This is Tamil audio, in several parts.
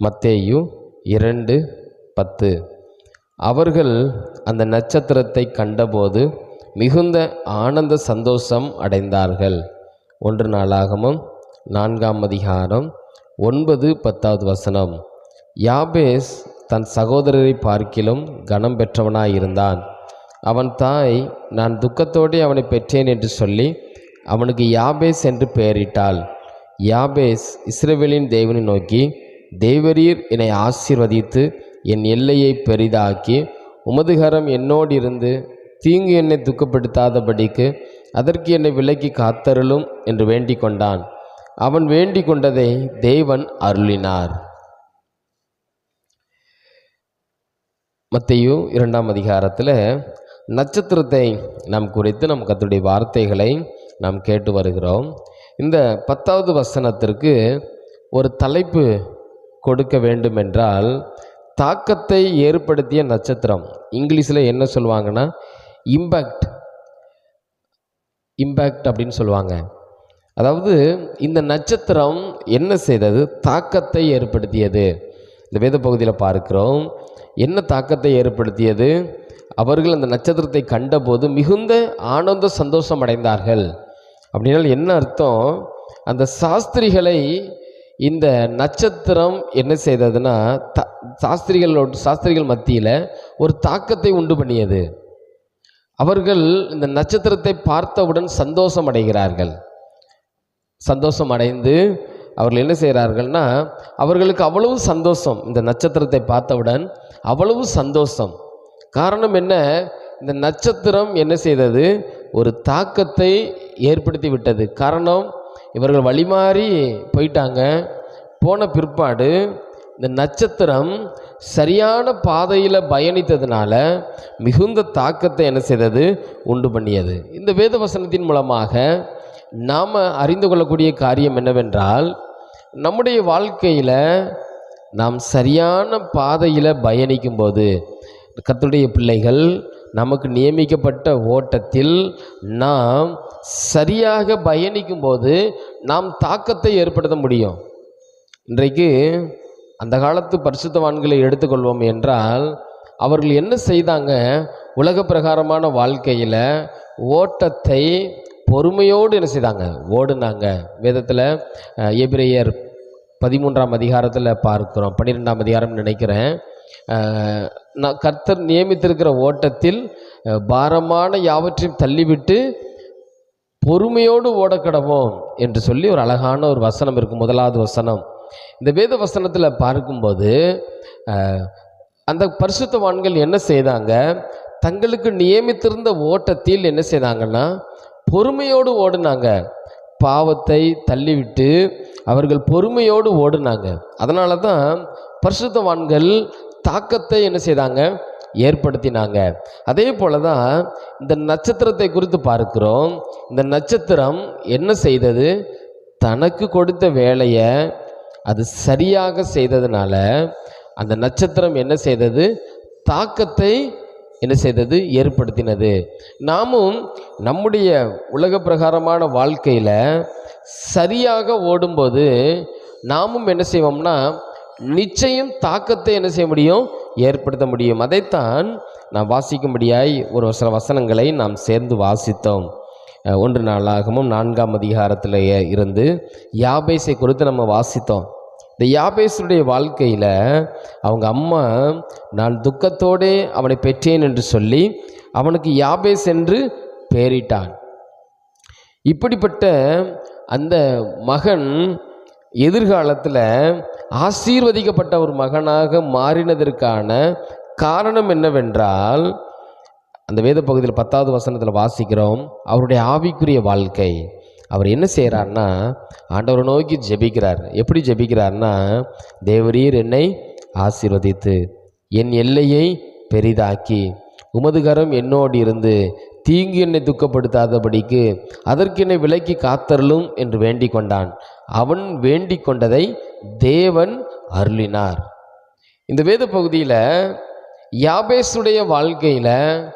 மத்தேயு இரண்டு பத்து. அவர்கள் அந்த நட்சத்திரத்தை கண்டபோது மிகுந்த ஆனந்த சந்தோஷம் அடைந்தார்கள். ஒன்று நாளாகமும் நான்காம் அதிகாரம் ஒன்பது பத்தாவது வசனம். யாபேஸ் தன் சகோதரரை பார்க்கிலும் கனம் பெற்றவனாயிருந்தான். அவன் தாய் நான் துக்கத்தோடே அவனை பெற்றேன் என்று சொல்லி அவனுக்கு யாபேஸ் என்று பெயரிட்டாள். யாபேஸ் இஸ்ரேவேலின் தேவனை நோக்கி தேவரீர் என்னை ஆசீர்வதித்து என் எல்லையை பெரிதாக்கி உமதுகரம் என்னோடிருந்து என்னோடு இருந்து தீங்கு என்னை துக்கப்படுத்தாதபடிக்கு அதற்கு என்னை விலக்கி காத்தருளும் என்று வேண்டிக் கொண்டான் அவன் வேண்டிக் கொண்டதை தேவன் அருளினார். மத்தையு இரண்டாம் அதிகாரத்தில் நட்சத்திரத்தை நாம் குறித்து நம் கத்துடைய வார்த்தைகளை நாம் கேட்டு வருகிறோம். இந்த பத்தாவது வசனத்திற்கு ஒரு தலைப்பு கொடுக்க வேண்டுமென்றால் தாக்கத்தை ஏற்படுத்திய நட்சத்திரம். இங்கிலீஷில் என்ன சொல்லுவாங்கன்னா இம்பேக்ட் இம்பேக்ட் அப்படின்னு சொல்லுவாங்க. அதாவது இந்த நட்சத்திரம் என்ன செய்தது? தாக்கத்தை ஏற்படுத்தியது. இந்த வேத பகுதியில் பார்க்கிறோம். என்ன தாக்கத்தை ஏற்படுத்தியது? அவர்கள் அந்த நட்சத்திரத்தை கண்டபோது மிகுந்த ஆனந்த சந்தோஷம் அடைந்தார்கள். அப்படின்னால் என்ன அர்த்தம்? அந்த சாஸ்திரிகளை இந்த நட்சத்திரம் என்ன செய்ததுன்னா த சாஸ்திரிகளோட சாஸ்திரிகள் மத்தியில் ஒரு தாக்கத்தை உண்டு பண்ணியது. அவர்கள் இந்த நட்சத்திரத்தை பார்த்தவுடன் சந்தோஷம் அடைகிறார்கள். சந்தோஷம் அடைந்து அவர்கள் என்ன செய்கிறார்கள்னா அவர்களுக்கு அவ்வளவு சந்தோஷம் இந்த நட்சத்திரத்தை பார்த்தவுடன் அவ்வளவு சந்தோஷம். காரணம் என்ன? இந்த நட்சத்திரம் என்ன செய்தது? ஒரு தாக்கத்தை ஏற்படுத்தி விட்டது. காரணம் இவர்கள் வழிமாறி போயிட்டாங்க. போன பிற்பாடு இந்த நட்சத்திரம் சரியான பாதையில் பயணித்ததுனால மிகுந்த தாக்கத்தை என்ன செய்தது? உண்டு பண்ணியது. இந்த வேத வசனத்தின் மூலமாக நாம் அறிந்து கொள்ளக்கூடிய காரியம் என்னவென்றால் நம்முடைய வாழ்க்கையில் நாம் சரியான பாதையில் பயணிக்கும்போது கத்துடைய பிள்ளைகள் நமக்கு நியமிக்கப்பட்ட ஓட்டத்தில் நாம் சரியாக பயணிக்கும்போது நாம் தாக்கத்தை ஏற்படுத்த முடியும். இன்றைக்கு அந்த காலத்து பரிசுத்தவான்களை எடுத்துக்கொள்வோம் என்றால் அவர்கள் என்ன செய்தாங்க? உலக பிரகாரமான வாழ்க்கையில் ஓட்டத்தை பொறுமையோடு என்ன செய்தாங்க? ஓடுனாங்க. வேதத்தில் எபிரேயர் பதிமூன்றாம் அதிகாரத்தில் பார்க்குறோம். பன்னிரெண்டாம் அதிகாரம் நினைக்கிறேன். நான் கர்த்தர் நியமித்திருக்கிற ஓட்டத்தில் பாரமான யாவற்றையும் தள்ளிவிட்டு பொறுமையோடு ஓடக்கடவோம் என்று சொல்லி ஒரு அழகான ஒரு வசனம் இருக்கும் முதலாவது வசனம். இந்த வேத வசனத்தில் பார்க்கும்போது அந்த பரிசுத்தவான்கள் என்ன செய்தாங்க? தங்களுக்கு நியமித்திருந்த ஓட்டத்தில் என்ன செய்தாங்கன்னா பொறுமையோடு ஓடுனாங்க. பாவத்தை தள்ளிவிட்டு அவர்கள் பொறுமையோடு ஓடுனாங்க. அதனால தான் பரிசுத்தவான்கள் தாக்கத்தை என்ன செய்தாங்க? ஏற்படுத்தினாங்க. அதே போல தான் இந்த நட்சத்திரத்தை குறித்து பார்க்கிறோம். இந்த நட்சத்திரம் என்ன செய்தது? தனக்கு கொடுத்த வேலையை அது சரியாக செய்ததுனால அந்த நட்சத்திரம் என்ன செய்தது? தாக்கத்தை என்ன செய்தது? ஏற்படுத்தினது. நாமும் நம்முடைய உலக பிரகாரமான வாழ்க்கையில் சரியாக ஓடும்போது நாமும் என்ன செய்வோம்னா நிச்சயம் தாக்கத்தை என்ன செய்ய முடியும்? ஏற்படுத்த முடியும். அதைத்தான் நாம் வாசிக்கும்படியாய் ஒரு சில வசனங்களை நாம் சேர்ந்து வாசித்தோம். ஒன்று நாளாகவும் நான்காம் அதிகாரத்தில் இருந்து யாபேஸை குறித்து நம்ம வாசித்தோம். இந்த யாபேஸுடைய வாழ்க்கையில் அவங்க அம்மா நான் துக்கத்தோடே அவனை பெற்றேன் என்று சொல்லி அவனுக்கு யாபேஸ் என்று பெயரிட்டான். இப்படிப்பட்ட அந்த மகன் எதிர்காலத்தில் ஆசீர்வதிக்கப்பட்ட ஒரு மகனாக மாறினதற்கான காரணம் என்னவென்றால் அந்த வேத பகுதியில் பத்தாவது வசனத்தில் வாசிக்கிறோம் அவருடைய ஆவிக்குரிய வாழ்க்கை. அவர் என்ன செய்கிறார்னா ஆண்டவரை நோக்கி ஜெபிக்கிறார். எப்படி ஜெபிக்கிறார்னா தேவரீர் என்னை ஆசீர்வதித்து என் எல்லையை பெரிதாக்கி உமதுகரம் என்னோடு இருந்து தீங்கு என்னை துக்கப்படுத்தாதபடிக்கு அதற்கு என்னை விலக்கி காத்தருளும் என்று வேண்டிக் கொண்டான் அவன் வேண்டிக் கொண்டதை தேவன் அருளினார். இந்த வேத பகுதியில் யாபேஸுடைய வாழ்க்கையில்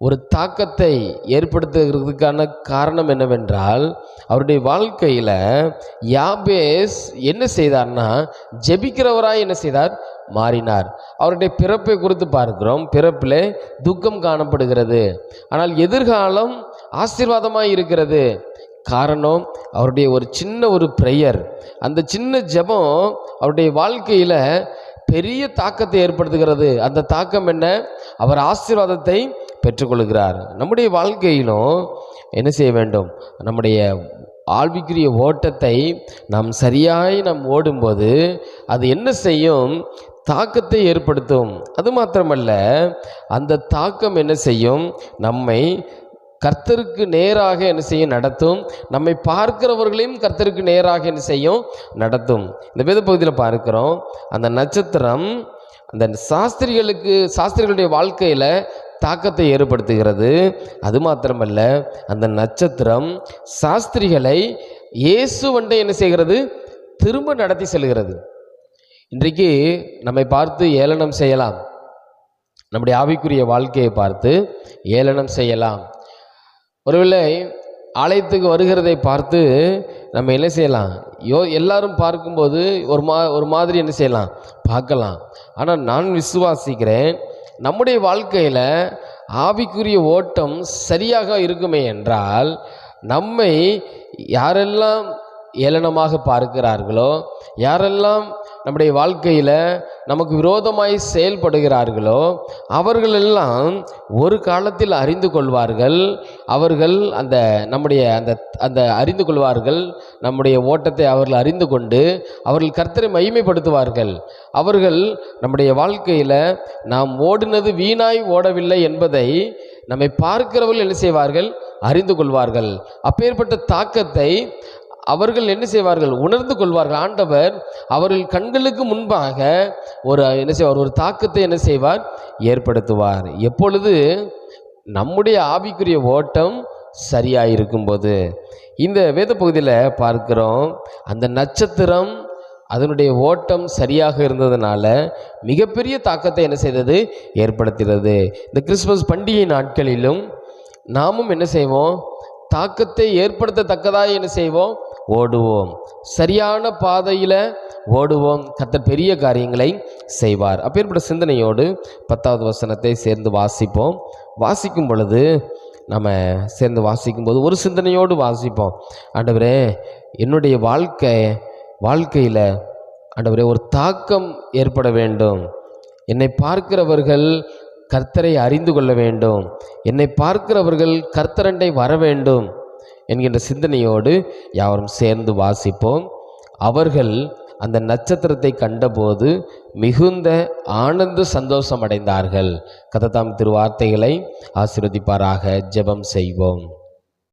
ஒரு தாக்கத்தை ஏற்படுத்துகிறதுக்கான காரணம் என்னவென்றால் அவருடைய வாழ்க்கையில் யாபேஸ் என்ன செய்தார்னா ஜெபிக்கிறவராக என்ன செய்தார்? மாறினார். அவருடைய பிறப்பை குறித்து பார்க்கிறோம். பிறப்பில் துக்கம் காணப்படுகிறது. ஆனால் எதிர்காலம் ஆசீர்வாதமாக இருக்கிறது. காரணம் அவருடைய ஒரு சின்ன ஒரு ப்ரேயர் அந்த சின்ன ஜெபம் அவருடைய வாழ்க்கையில் பெரிய தாக்கத்தை ஏற்படுத்துகிறது. அந்த தாக்கம் என்ன? அவர் ஆசீர்வாதத்தை பெற்றுக்கொள்கிறார். நம்முடைய வாழ்க்கையிலும் என்ன செய்ய வேண்டும்? நம்முடைய ஆழ்விக்குரிய ஓட்டத்தை நாம் சரியாய் நாம் ஓடும்போது அது என்ன செய்யும்? தாக்கத்தை ஏற்படுத்தும். அது மாத்திரமல்ல அந்த தாக்கம் என்ன செய்யும்? நம்மை கர்த்தருக்கு நேராக என்ன செய்யும்? நடத்தும். நம்மை பார்க்கிறவர்களையும் கர்த்தருக்கு நேராக என்ன செய்யும்? நடத்தும். இந்த வேத பகுதியில் பார்க்கிறோம். அந்த நட்சத்திரம் அந்த சாஸ்திரிகளுக்கு சாஸ்திரிகளுடைய வாழ்க்கையில் தாக்கத்தை ஏற்படுத்துகிறது. அது மாத்திரமல்ல அந்த நட்சத்திரம் சாஸ்திரிகளை இயேசு வண்டை என்ன செய்கிறது? திரும்ப நடத்தி செல்கிறது. இன்றைக்கு நம்மை பார்த்து ஏளனம் செய்யலாம். நம்முடைய ஆவிக்குரிய வாழ்க்கையை பார்த்து ஏளனம் செய்யலாம். ஒருவேளை ஆலயத்துக்கு வருகிறதை பார்த்து நம்ம என்ன செய்யலாம்? யோ எல்லாரும் பார்க்கும்போது ஒரு மா ஒரு மாதிரி என்ன செய்யலாம்? பார்க்கலாம். ஆனால் நான் விசுவாசிக்கிறேன் நம்முடைய வாழ்க்கையில் ஆவிக்குரிய ஓட்டம் சரியாக இருக்குமே என்றால் நம்மை யாரெல்லாம் ஏளனமாக பார்க்கிறார்களோ யாரெல்லாம் நம்முடைய வாழ்க்கையில் நமக்கு விரோதமாய் செயல்படுகிறார்களோ அவர்களெல்லாம் ஒரு காலத்தில் அறிந்து கொள்வார்கள். அவர்கள் அந்த நம்முடைய அந்த அந்த அறிந்து கொள்வார்கள். நம்முடைய ஓட்டத்தை அவர்கள் அறிந்து கொண்டு அவர்கள் கர்த்தரை மகிமைப்படுத்துவார்கள். அவர்கள் நம்முடைய வாழ்க்கையில் நாம் ஓடினது வீணாய் ஓடவில்லை என்பதை நம்மை பார்க்கிறவர்கள் என்ன செய்வார்கள்? அறிந்து கொள்வார்கள். அப்பேற்பட்ட தாக்கத்தை அவர்கள் என்ன செய்வார்கள்? உணர்ந்து கொள்வார்கள். ஆண்டவர் அவர்கள் கண்களுக்கு முன்பாக ஒரு என்ன செய்வார்? ஒரு தாக்கத்தை என்ன செய்வார்? ஏற்படுத்துவார். எப்பொழுது? நம்முடைய ஆவிக்குரிய ஓட்டம் சரியாக இருக்கும்போது இந்த வேத பகுதியில் பார்க்கிறோம். அந்த நட்சத்திரம் அதனுடைய ஓட்டம் சரியாக இருந்ததுனால மிகப்பெரிய தாக்கத்தை என்ன செய்தது? ஏற்படுத்துகிறது இந்த கிறிஸ்மஸ் பண்டிகை நாட்களிலும் நாமும் என்ன செய்வோம்? தாக்கத்தை ஏற்படுத்தத்தக்கதாக என்ன செய்வோம்? ஓடுவோம். சரியான பாதையில் ஓடுவோம். கத்த பெரிய காரியங்களை செய்வார். அப்பேற்பட்ட சிந்தனையோடு பத்தாவது வசனத்தை சேர்ந்து வாசிப்போம். வாசிக்கும் பொழுது நம்ம சேர்ந்து வாசிக்கும்போது ஒரு சிந்தனையோடு வாசிப்போம். ஆண்டவரே என்னுடைய வாழ்க்கை வாழ்க்கையில் ஆண்டவரே ஒரு தாக்கம் ஏற்பட வேண்டும். என்னை பார்க்கிறவர்கள் கர்த்தரை அறிந்து கொள்ள வேண்டும். என்னை பார்க்கிறவர்கள் கர்த்தரண்டை வர வேண்டும் என்கின்ற சிந்தனையோடு யாவரும் சேர்ந்து வாசிப்போம். அவர்கள் அந்த நட்சத்திரத்தை கண்டபோது மிகுந்த ஆனந்த சந்தோஷம் அடைந்தார்கள். கததாம் திருவார்த்தைகளை ஆசிர்வதிப்பாராக. ஜெபம் செய்வோம்.